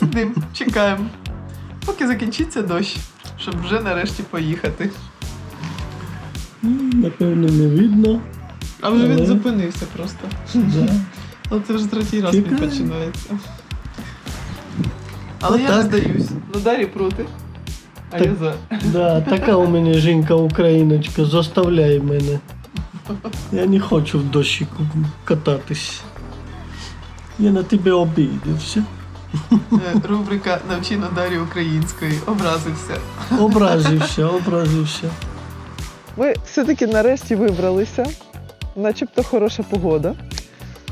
Сидим, чекаємо. Поки закінчиться дощ, щоб вже нарешті поїхати. Напевно, не видно. А Але він зупинився просто. Да. Але це вже третій раз він починається. Але я не здаюсь. Ну Дарі проти. А Так. я за. Да, така у мене жінка україночка, заставляє мене. Я не хочу в дощі кататись. Я на тебе обідався. Е, Рубрика Навчи на Дарі української. Образився. Образився, образився. Ми все-таки нарешті вибралися. Начебто хороша погода.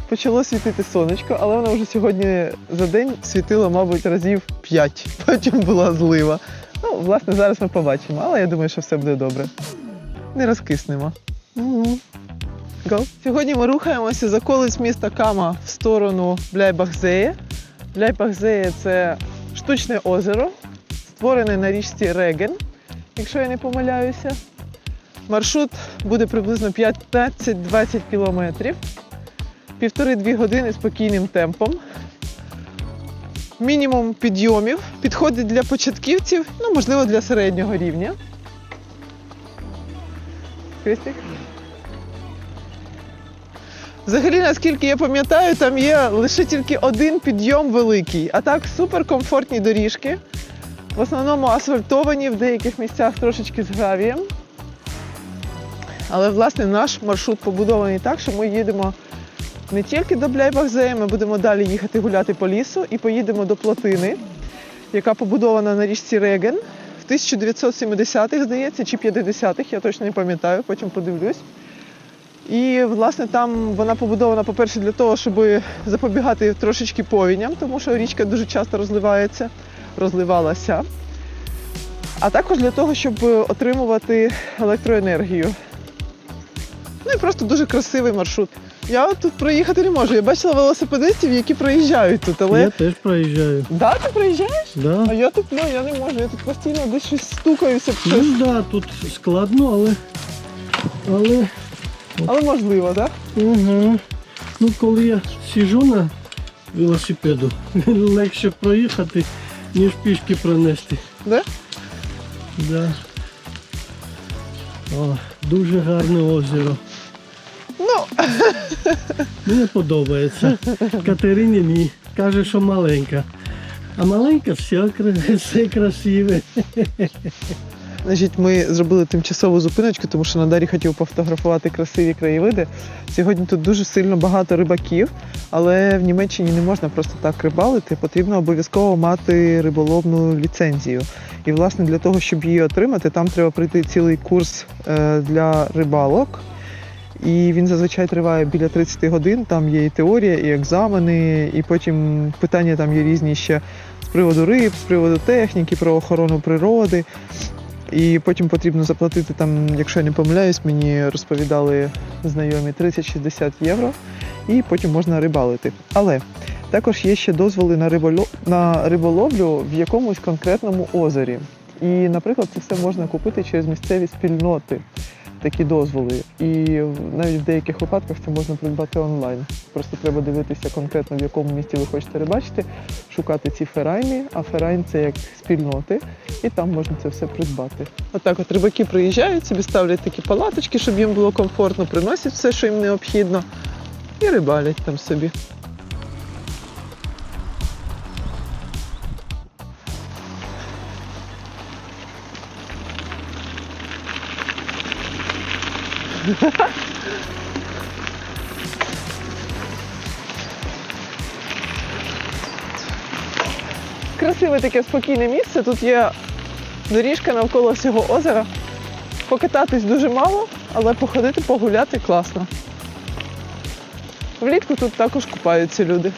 Почало світити сонечко, але воно вже сьогодні за день світило, мабуть, разів 5. Потім була злива. Ну, власне, зараз ми побачимо, але я думаю, що все буде добре. Не розкиснемо. Угу. Go. Сьогодні ми рухаємося за колись міста Кама в сторону Бляйбахзеє. Бляйбахзеє це штучне озеро, створене на річці Реген, якщо я не помиляюся. Маршрут буде приблизно 15-20 кілометрів. Півтори-дві години спокійним темпом. Мінімум підйомів. Підходить для початківців, ну, можливо, для середнього рівня. Крістик? Взагалі, наскільки я пам'ятаю, там є лише тільки один підйом великий, а так суперкомфортні доріжки. В основному асфальтовані, в деяких місцях трошечки з гравієм. Але власне наш маршрут побудований так, що ми їдемо не тільки до Бляйбахзея, ми будемо далі їхати гуляти по лісу і поїдемо до плотини, яка побудована на річці Реген в 1970-х, здається, чи 50-х, я точно не пам'ятаю, потім подивлюсь. І власне там вона побудована, по-перше, для того, щоб запобігати трошечки повіням, тому що річка дуже часто розливається, розливалася. А також для того, щоб отримувати електроенергію. Ну і просто дуже красивий маршрут. Я тут проїхати не можу. Я бачила велосипедистів, які проїжджають тут, але. Я теж проїжджаю. Да, ти проїжджаєш? Да. А я тут ну, я не можу, я тут постійно десь щось стукаюся. Ну да, тут складно, але. Але. Але можливо, так? Угу. Ну, коли я сижу на велосипеду, легше проїхати, ніж пішки пронести. Да? Да. О, дуже гарне озеро. Ну, Мені подобається. Катерині ні. Каже, що маленька. А маленька все, все красиве. Значить, ми зробили тимчасову зупиночку, тому що Надарі хотів пофотографувати красиві краєвиди. Сьогодні тут дуже сильно багато рибаків, але в Німеччині не можна просто так рибалити. Потрібно обов'язково мати риболовну ліцензію. І, власне, для того, щоб її отримати, там треба пройти цілий курс е, для рибалок. І він зазвичай триває біля 30 годин. Там є і теорія, і екзамени, і потім питання там є різні ще з приводу риб, з приводу техніки, про охорону природи. І потім потрібно заплатити там, якщо я не помиляюсь, мені розповідали знайомі 30-60 євро, і потім можна рибалити. Але також є ще дозволи на риболов... на риболовлю в якомусь конкретному озері. І, наприклад, це все можна купити через місцеві спільноти. Такі дозволи. І навіть в деяких випадках це можна придбати онлайн. Просто треба дивитися конкретно, в якому місті ви хочете рибачити, шукати ці ферайни, а ферайн це як спільноти, і там можна це все придбати. Отак от рибаки приїжджають, собі ставлять такі палаточки, щоб їм було комфортно, приносять все, що їм необхідно, і рибалять там собі. Красиве таке спокійне місце. Тут є доріжка навколо всього озера. Покататись дуже мало, але походити, погуляти класно. Влітку тут також купаються люди.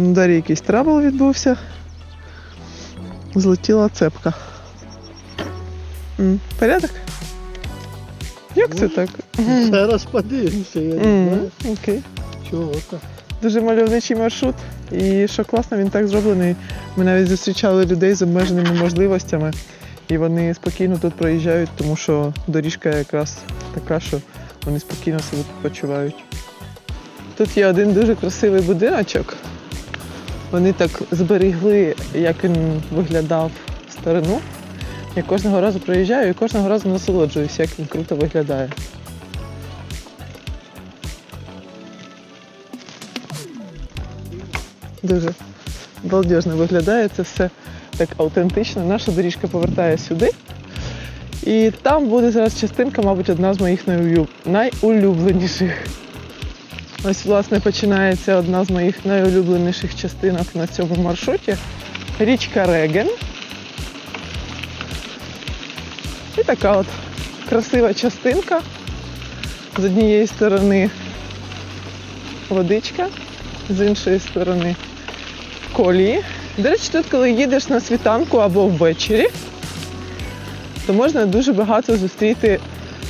Ну, Далі якийсь трабл відбувся. Злетіла цепка. М, Порядок? Як це так? Зараз подивимося, я не М, знаю. Окей. Чого так. Дуже мальовничий маршрут. І що класно, він так зроблений. Ми навіть зустрічали людей з обмеженими можливостями, і вони спокійно тут проїжджають, тому що доріжка якраз така, що вони спокійно себе тут почувають. Тут є один дуже красивий будиночок. Вони так зберегли, як він виглядав в старину. Я кожного разу проїжджаю і кожного разу насолоджуюся, як він круто виглядає. Дуже балдежно виглядає це все так автентично. Наша доріжка повертає сюди. І там буде зараз частинка, мабуть, одна з моїх найулюб- найулюбленіших. Ось, власне, починається одна з моїх найулюбленіших частинок на цьому маршруті. Річка Реген. І така от красива частинка. З однієї сторони водичка, з іншої сторони колії. До речі, тут, коли їдеш на світанку або ввечері, то можна дуже багато зустріти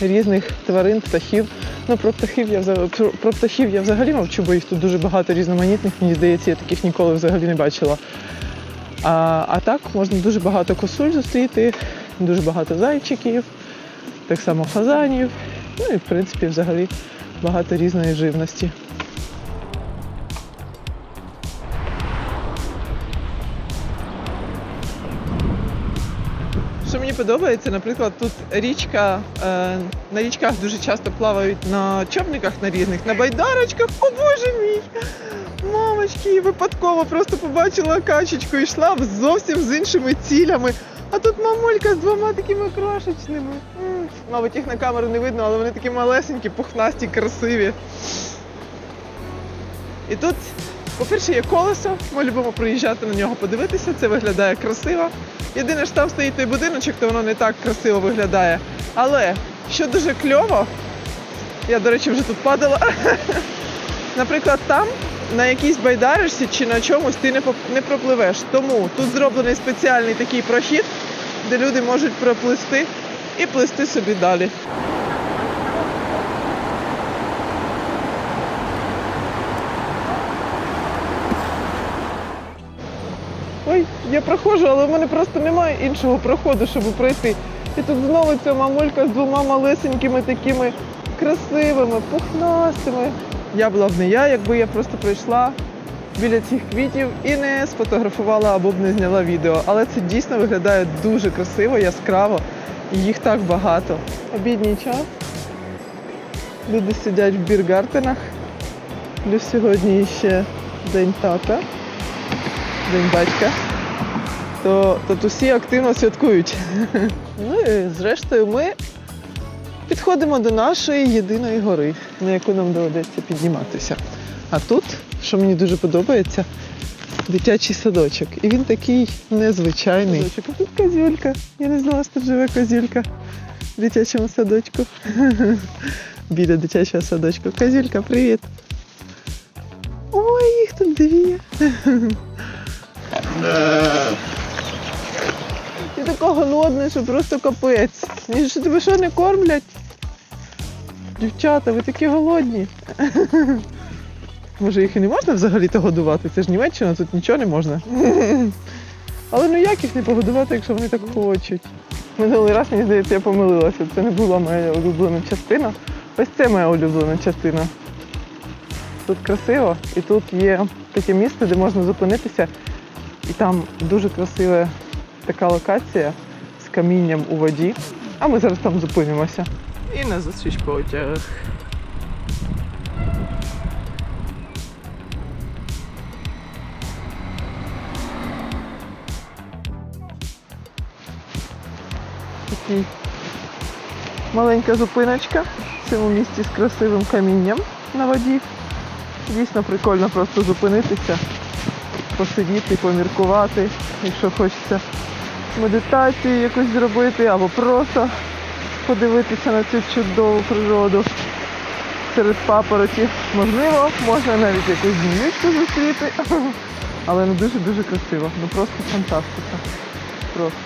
різних тварин, птахів. Ну, про птахів я взагалі про, птахів я взагалі мовчу, бо їх тут дуже багато різноманітних. Мені здається, я таких ніколи взагалі не бачила. А, а так можна дуже багато косуль зустріти, дуже багато зайчиків, так само фазанів. Ну і в принципі взагалі багато різної живності. Мені подобається, наприклад, тут річка, е, на річках дуже часто плавають на човниках на різних, на байдарочках. О боже мій! Мамочки, випадково просто побачила качечку і йшла зовсім з іншими цілями. А тут мамулька з двома такими крошечними. М, Мабуть, їх на камеру не видно, але вони такі малесенькі, пухнасті, красиві. І тут, по-перше, є колесо. Ми любимо приїжджати на нього подивитися, це виглядає красиво. Єдине що там стоїть той будиночок, то воно не так красиво виглядає. Але що дуже кльово, я, до речі, вже тут падала. Наприклад, там на якійсь байдаришці чи на чомусь ти не, пропливеш. Тому тут зроблений спеціальний такий прохід, де люди можуть проплисти і плисти собі далі. Я проходжу, але в мене просто немає іншого проходу, щоб пройти. І тут знову ця мамулька з двома малесенькими такими красивими, пухнастими. Я була б не я, якби я просто пройшла біля цих квітів і не сфотографувала або б не зняла відео. Але це дійсно виглядає дуже красиво, яскраво. І їх так багато. Обідній час. Люди сидять в біргартенах. Плюс сьогодні ще день тата день батька, то татусі активно святкують. Ну і зрештою ми підходимо до нашої єдиної гори, на яку нам доведеться підніматися. А тут, що мені дуже подобається, дитячий садочок. І він такий незвичайний. Садочок. А тут козюлька. Я не знала, що тут живе козюлька в дитячому садочку. Біля дитячого садочку. Козюлька, привіт. Ой, їх тут дві. Ти така голодна, що просто капець. Ні, що тебе що не кормлять? Дівчата, ви такі голодні. Може їх і не можна взагалі-то годувати? Це ж Німеччина, тут нічого не можна. Але ну як їх не погодувати, якщо вони так хочуть? Минулий раз, мені здається, я помилилася. Це не була моя улюблена частина. Ось це моя улюблена частина. Тут красиво, і тут є таке місце, де можна зупинитися. І там дуже красива така локація з камінням у воді. А ми зараз там зупинимося. І на зустріч потяг. Такий маленька зупиночка в цьому місці з красивим камінням на воді. Дійсно прикольно просто зупинитися, посидіти, поміркувати, якщо хочеться медитацію якусь зробити, або просто подивитися на цю чудову природу серед папоротів. Можливо, можна навіть якусь зміничку зустріти. Але ну дуже-дуже красиво. Ну просто фантастика. Просто.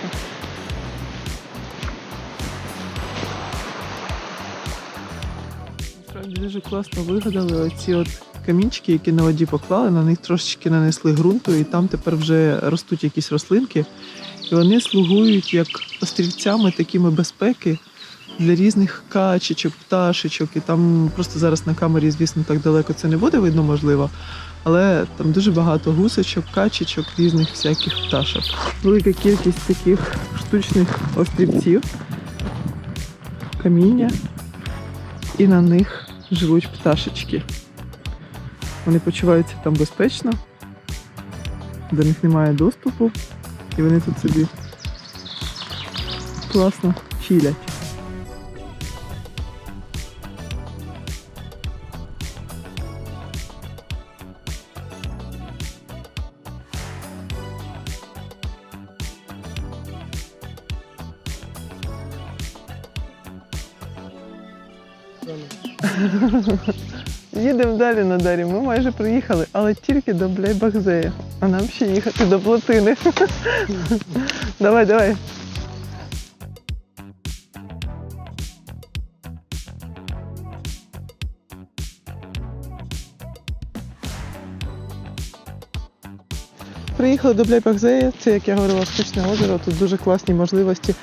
Дуже класно вигадали оці от камінчики, які на воді поклали, на них трошечки нанесли ґрунту, і там тепер вже ростуть якісь рослинки. І вони слугують як острівцями такими безпеки для різних качечок, пташечок. І там просто зараз на камері, звісно, так далеко це не буде видно, можливо. Але там дуже багато гусочок, качечок, різних всяких пташок. Велика кількість таких штучних острівців, каміння, і на них живуть пташечки. Вони почуваються там безпечно, до них немає доступу, і вони тут собі класно чилять. Їдемо далі на дарі. Ми майже приїхали, але тільки до Бляйбахзея. А нам ще їхати до плотини. давай, давай. Приїхали до Бляйбахзея. Це, як я говорила, штучне озеро. Тут дуже класні можливості.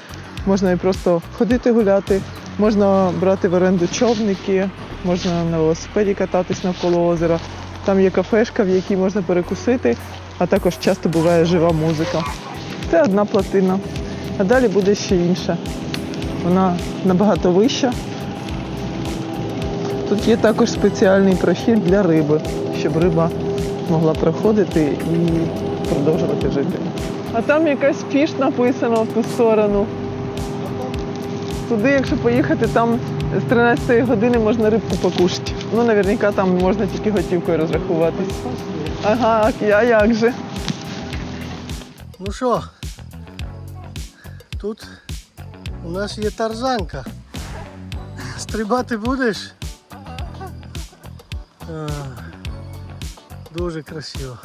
Можна і просто ходити гуляти, можна брати в оренду човники, можна на велосипеді кататись навколо озера. Там є кафешка, в якій можна перекусити, а також часто буває жива музика. Це одна плотина. А далі буде ще інша. Вона набагато вища. Тут є також спеціальний прохід для риби, щоб риба могла проходити і продовжувати жити. А там якась фіш написана в ту сторону. Туди, якщо поїхати, там з 13 години можна рибку покушати. Ну, наверняка там можна тільки готівкою розрахуватись. Ага, я як же. Ну що, тут у нас є тарзанка. Стрибати будеш? А, дуже красиво.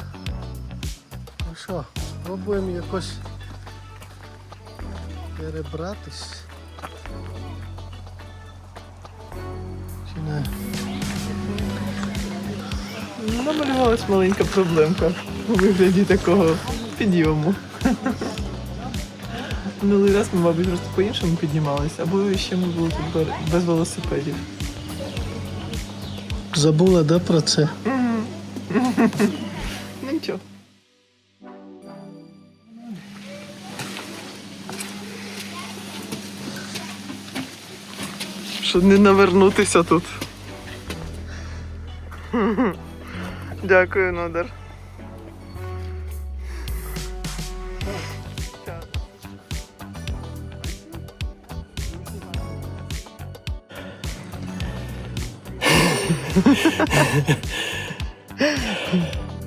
Ну що, спробуємо якось перебратись. Намалювалась маленька проблемка у вигляді такого підйому. Минулий раз ми, мабуть, просто по-іншому піднімалися, або ще ми були тут без велосипедів. Забула, да, про це? Ну нічого. Щоб не навернутися тут. Дякую, Нодер.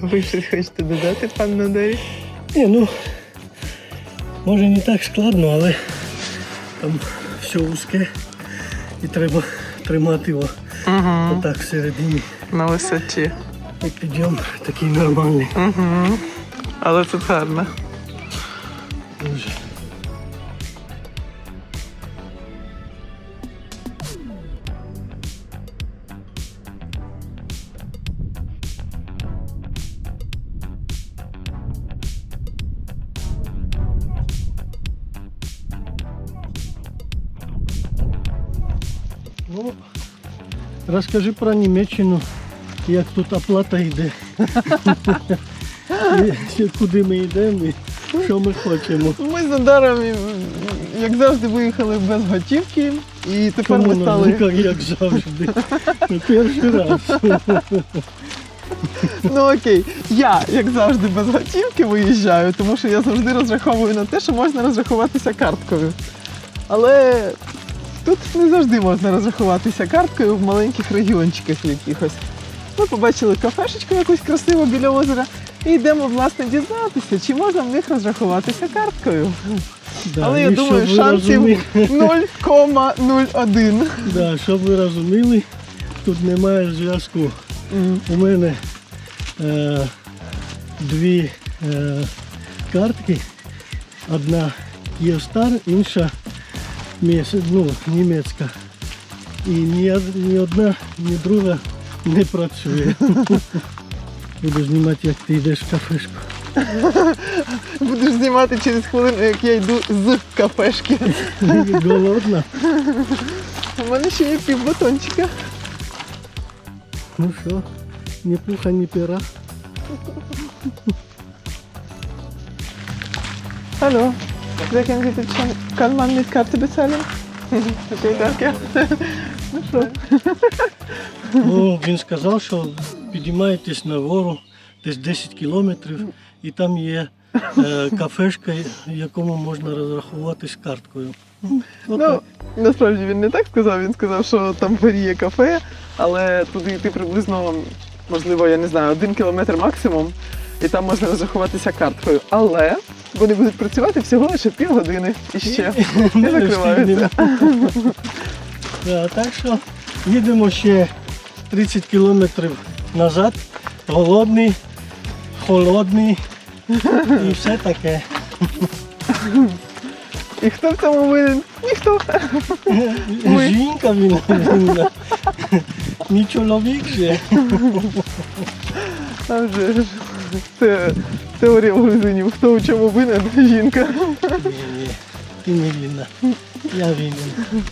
Ви щось хочете додати, пан Нодері? Ні, ну може не так складно, але там все вузьке і треба тримати його Угу. отак всередині. На висоті. І підйом такий нормальний. Угу. Але тут гарно. Дуже. Ну, розкажи про Німеччину, як тут оплата йде. І Куди ми йдемо і що ми хочемо. Ми з Нодаром, як завжди, виїхали без готівки, і тепер ми стали. як, як завжди. Ну, Перший раз. Ну окей, я, як завжди, без готівки виїжджаю, тому що я завжди розраховую на те, що можна розрахуватися карткою. Але тут не завжди можна розрахуватися карткою в маленьких регіончиках якихось. Ми побачили кафешечку якусь красиву біля озера і йдемо, власне, дізнатися, чи можна в них розрахуватися карткою. Да, Але я думаю, шансів 0,01. Да, щоб ви розуміли, тут немає зв'язку. М. У мене е, дві е, картки. Одна є Київстар, інша ну, німецька. І ні, од- ні одна, ні друга не працює. Буду знімати, як ти йдеш в кафешку. Будеш знімати через хвилину, як я йду з кафешки. Голодна. У мене ще є пів батончика. Ну що, ні пуха, ні пера. Hallo, Kennt Sie schon? Kann man mit Karte bezahlen? Okay, danke. Ну що? Ну, він сказав, що підіймаєтесь на гору десь 10 кілометрів, і там є е, кафешка, якому можна розрахуватись карткою. Ну, насправді він не так сказав, він сказав, що там горі є кафе, але туди йти приблизно, можливо, я не знаю, один кілометр максимум, і там можна розрахуватися карткою. Але вони будуть працювати всього лише півгодини і ще. Не закриваються. так що їдемо ще 30 кілометрів назад, голодний, холодний і все таке. І хто в цьому винен? Ніхто. Жінка він мій чоловік же. Це теорія грузинів. Хто у чому винен? Жінка. Ні, ні, ти не винна. Я винен.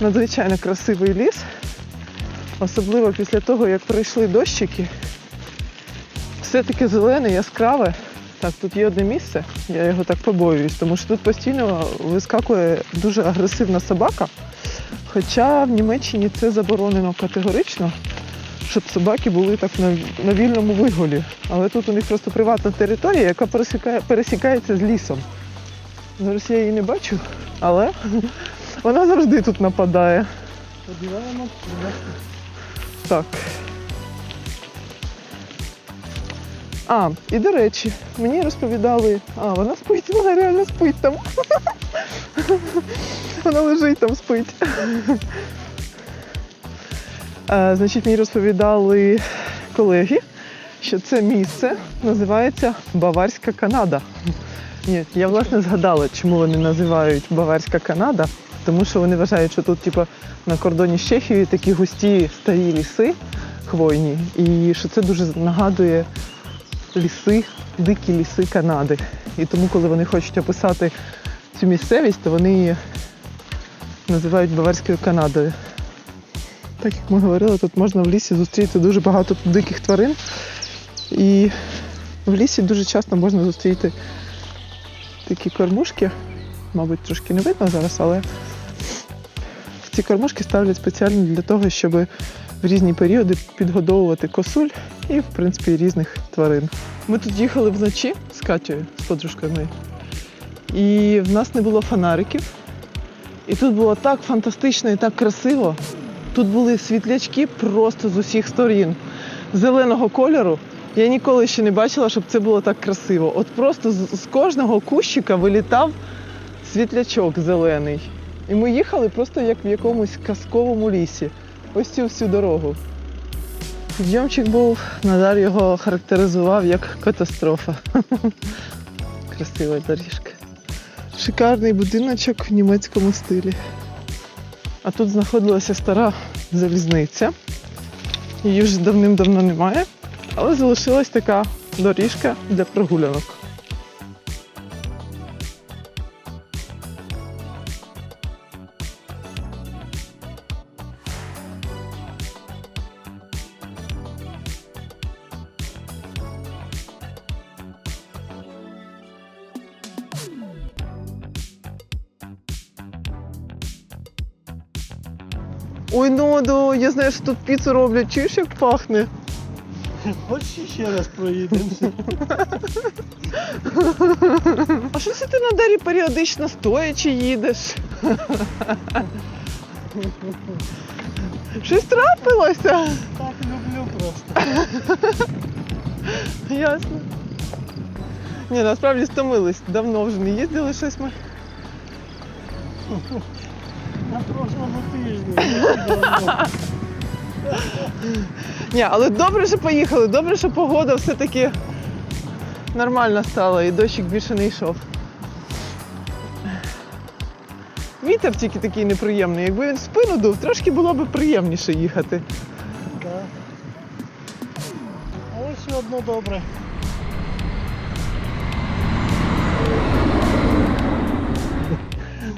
Надзвичайно красивий ліс. Особливо після того, як пройшли дощики. Все таке зелене, яскраве. Так, тут є одне місце, я його так побоююсь, тому що тут постійно вискакує дуже агресивна собака. Хоча в Німеччині це заборонено категорично, щоб собаки були так на, на вільному вигулі. Але тут у них просто приватна територія, яка пересікає, пересікається з лісом. Зараз я її не бачу, але вона завжди тут нападає. Сподіваємось, Так. А, і до речі, мені розповідали, а, вона спить, вона реально спить там. Вона лежить там спить. А, значить, мені розповідали колеги, що це місце називається Баварська Канада. Ні, я власне згадала, чому вони називають Баварська Канада, тому що вони вважають, що тут, типу, на кордоні з Чехією такі густі старі ліси хвойні, і що це дуже нагадує ліси, дикі ліси Канади. І тому, коли вони хочуть описати цю місцевість, то вони її називають Баварською Канадою. Так як ми говорили, тут можна в лісі зустріти дуже багато диких тварин. І в лісі дуже часто можна зустріти такі кормушки. Мабуть, трошки не видно зараз, але ці кормушки ставлять спеціально для того, щоб в різні періоди підгодовувати косуль і, в принципі, різних тварин. Ми тут їхали вночі з Катєю, з подружкою моєю, і в нас не було фонариків. І тут було так фантастично і так красиво. Тут були світлячки просто з усіх сторін зеленого кольору. Я ніколи ще не бачила, щоб це було так красиво. От просто з, кожного кущика вилітав світлячок зелений. І ми їхали просто як в якомусь казковому лісі. Ось цю всю дорогу. Підйомчик був, Надар його характеризував як катастрофа. Красива доріжка. Шикарний будиночок в німецькому стилі. А тут знаходилася стара залізниця. Її вже давним-давно немає, але залишилась така доріжка для прогулянок. Що тут піцу роблять. Чуєш, як пахне? Хочеш ще раз проїдемося? А що це ти на дарі періодично стоячи їдеш? Щось трапилося? Так люблю просто. Ясно. Ні, насправді стомились. Давно вже не їздили щось ми. На прошлому тижні. Ні, але добре, що поїхали, добре, що погода все-таки нормальна стала і дощик більше не йшов. Вітер тільки такий неприємний. Якби він в спину дув, трошки було б приємніше їхати. Да. Але все одно добре.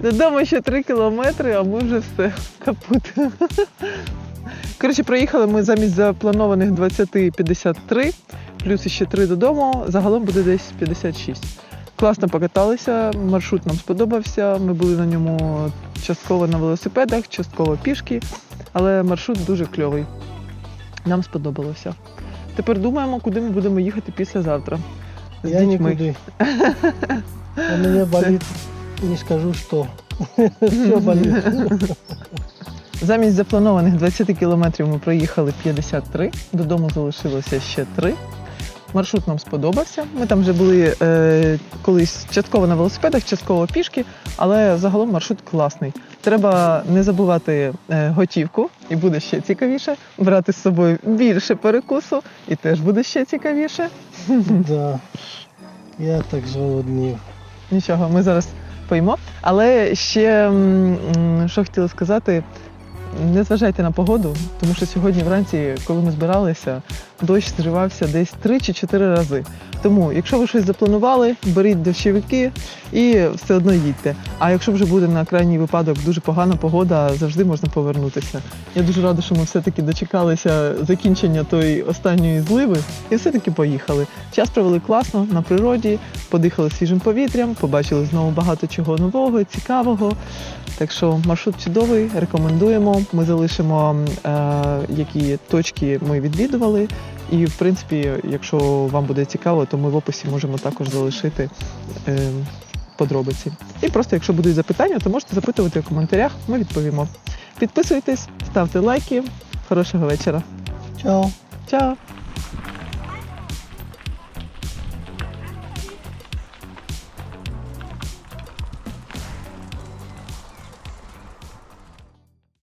Додому ще 3 кілометри, а ми вже все капут. Коротше, проїхали ми замість запланованих 20-53, плюс ще 3 додому. Загалом буде десь 56. Класно покаталися, маршрут нам сподобався. Ми були на ньому частково на велосипедах, частково пішки, але маршрут дуже кльовий. Нам сподобалося. Тепер думаємо, куди ми будемо їхати післязавтра. З Я дітьми. нікуди. У мене болить, не скажу що. Все болить. Замість запланованих 20 кілометрів ми проїхали 53, додому залишилося ще 3. Маршрут нам сподобався. Ми там вже були е, колись частково на велосипедах, частково пішки, але загалом маршрут класний. Треба не забувати е, готівку, і буде ще цікавіше. Брати з собою більше перекусу, і теж буде ще цікавіше. Да. Я так зголоднів. Нічого, ми зараз поїмо. Але ще що хотіла сказати, не зважайте на погоду, тому що сьогодні вранці, коли ми збиралися, дощ зривався десь 3 чи 4 рази. Тому, якщо ви щось запланували, беріть дощовики і все одно їдьте. А якщо вже буде на крайній випадок дуже погана погода, завжди можна повернутися. Я дуже рада, що ми все-таки дочекалися закінчення тої останньої зливи і все-таки поїхали. Час провели класно на природі, подихали свіжим повітрям, побачили знову багато чого нового, цікавого. Так що маршрут чудовий, рекомендуємо. Ми залишимо, е, які точки ми відвідували. І, в принципі, якщо вам буде цікаво, то ми в описі можемо також залишити е, подробиці. І просто, якщо будуть запитання, то можете запитувати в коментарях, ми відповімо. Підписуйтесь, ставте лайки. Хорошого вечора. Чао. Чао!